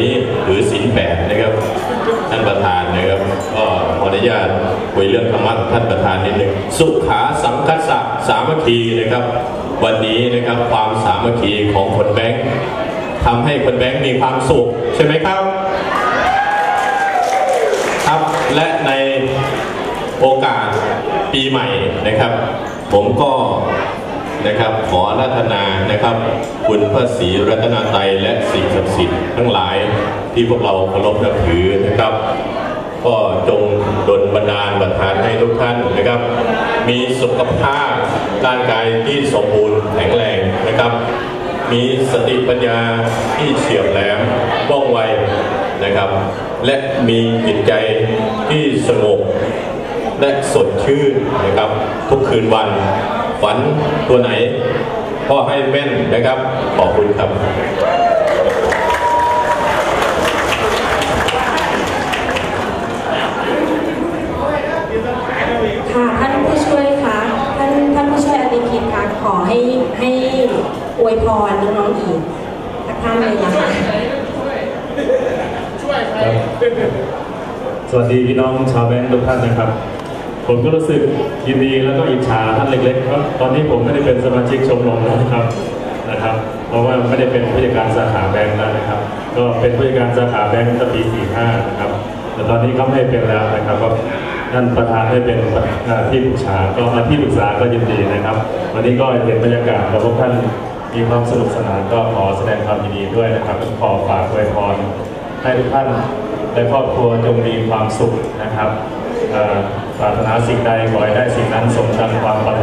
นี้ถือศีลแปดนะครับท่านประธานนะครับก็ขออนุญาตคุยเรื่องธรรมะท่านประธานนิดหนึ่งสุขาสังคัสสะสามัคคีนะครับ วันนี้นะครับความสามัคคีของคนแบงค์ทำให้คนแบงค์มีความสุขใช่ไหมครับครับและในโอกาสปีใหม่นะครับ ผมก็ นะครับ ขอราธนานะครับ คุณพระศรีรัตนตรัยและสิ่งศักดิ์สิทธิ์ทั้งหลายที่พวกเราเคารพนับถือนะครับ ก็จงดลบันดาลบันทานให้ทุกท่านนะครับ มีสุขภาพร่างกายที่สมบูรณ์แข็งแรงนะครับ มีสติปัญญาที่เฉียบแหลมว่องไวนะครับ และมีจิตใจที่สงบและสดชื่นนะครับ ทุกคืนวัน ฝันตัวไหน พ่อให้แม่นนะครับ ขอบคุณครับ ค่ะท่านผู้ช่วยคะท่านท่านผู้ช่วยอธิคิดคะขอให้ให้อวยพรน้องๆอีกสักท่านเลยนะคะครับสวัสดีพี่น้องชาวแบงค์ทุกท่านนะครับ ผมก็รู้สึกยินดีแล้วก็อิจฉาท่านเล็กๆเพราะตอนนี้ผมไม่ได้เป็นสมาชิกชมรมแล้วนะครับนะครับ เพราะว่าไม่ได้เป็นผู้จัดการสาขาแบงค์แล้วนะครับ ก็เป็นผู้จัดการสาขาแบงค์ตั้งปี 45 นะครับ แต่ตอนนี้เขาไม่ให้เป็นแล้วนะครับก็ท่านประธานให้เป็นที่ปรึกษาก็มาที่ปรึกษาก็ยินดีนะครับ วันนี้ก็เห็นบรรยากาศแล้วพวกท่านมีความสนุกสนานก็ขอแสดงความยินดีด้วยนะครับขอฝากอวยพรให้ทุกท่านและครอบครัวจงมีความสุขนะครับ เอ่อปรารถนาสิ่งใดขอให้ได้สิ่งนั้นสมดังความปรารถ